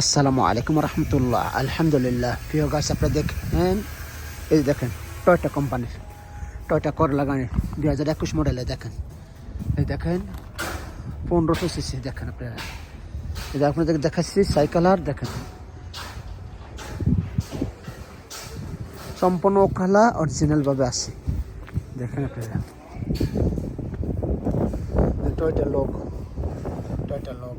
আসসালামু আলাইকুম রহমতুল্লাহ আলহামদুলিল্লাহ। প্রিয় গাছ আপনারা দেখেন এই দেখেন টয়টা কোম্পানির টয়টা কর গাড়ি দুই হাজার একুশ মডেলে দেখেন। এই দেখেন, পনেরোশো সিসি দেখেন আপনারা। যে আপনাদের দেখাচ্ছি সাইকেলার দেখেন। সম্পূর্ণ কালা অরিজিনালভাবে আছে। দেখেন আপনারা। টয়টা লোক টয়টা লোক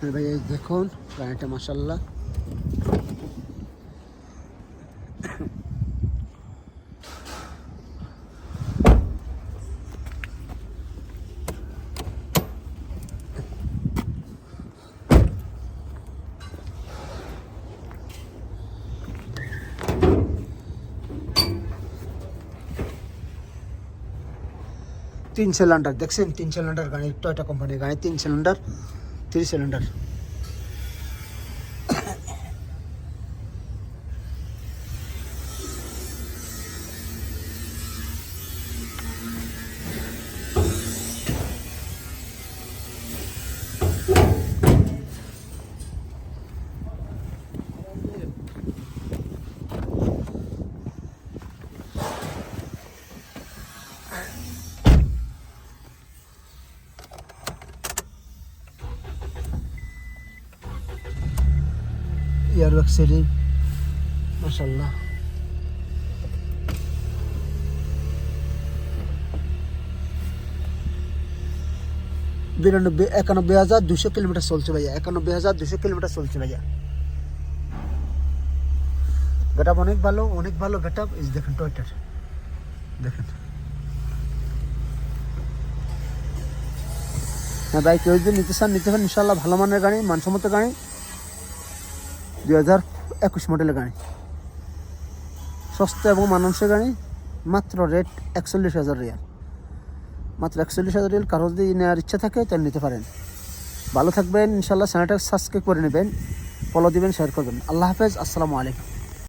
ভাই দেখুন গাড়িটা মাসাল্লাহ তিন সিলিন্ডার, দেখছেন? তিন সিলিন্ডার গাড়ি, টয়টা কোম্পানির গাড়ি, তিন cylinder. Three cylinder. Cylinder year setting বিরানব্বই, একানব্বই হাজার দুশো কিলোমিটার চলছে ভাইয়া। একানব্বই হাজার দুশো কিলোমিটার চলছে ভাইয়া। গেটাপ অনেক ভালো অনেক ভালো গেটাপ এই যে দেখেন টয়টার দেখেন। হ্যাঁ ভাই, কেউ যদি নিতে চান, নিতে পারেন ইনশাল্লাহ ভালো মানের গাড়ি, মানসম্মত গাড়ি। দুই হাজার একুশ মডেলের গাড়ি। সস্তা এবং মানানসই গাড়ি, মাত্র রেট একচল্লিশ হাজার রিয়াল। মাত্র একচল্লিশ হাজার রিয়াল, কারও যদি নেওয়ার ইচ্ছা থাকে তাহলে নিতে পারেন। ভালো থাকবেন ইনশাল্লাহ চ্যানেলটা সাবস্ক্রাইব করে নেবেন ফলো দিবেন শেয়ার করবেন। আল্লাহ হাফেজ, আসসালামু আলাইকুম।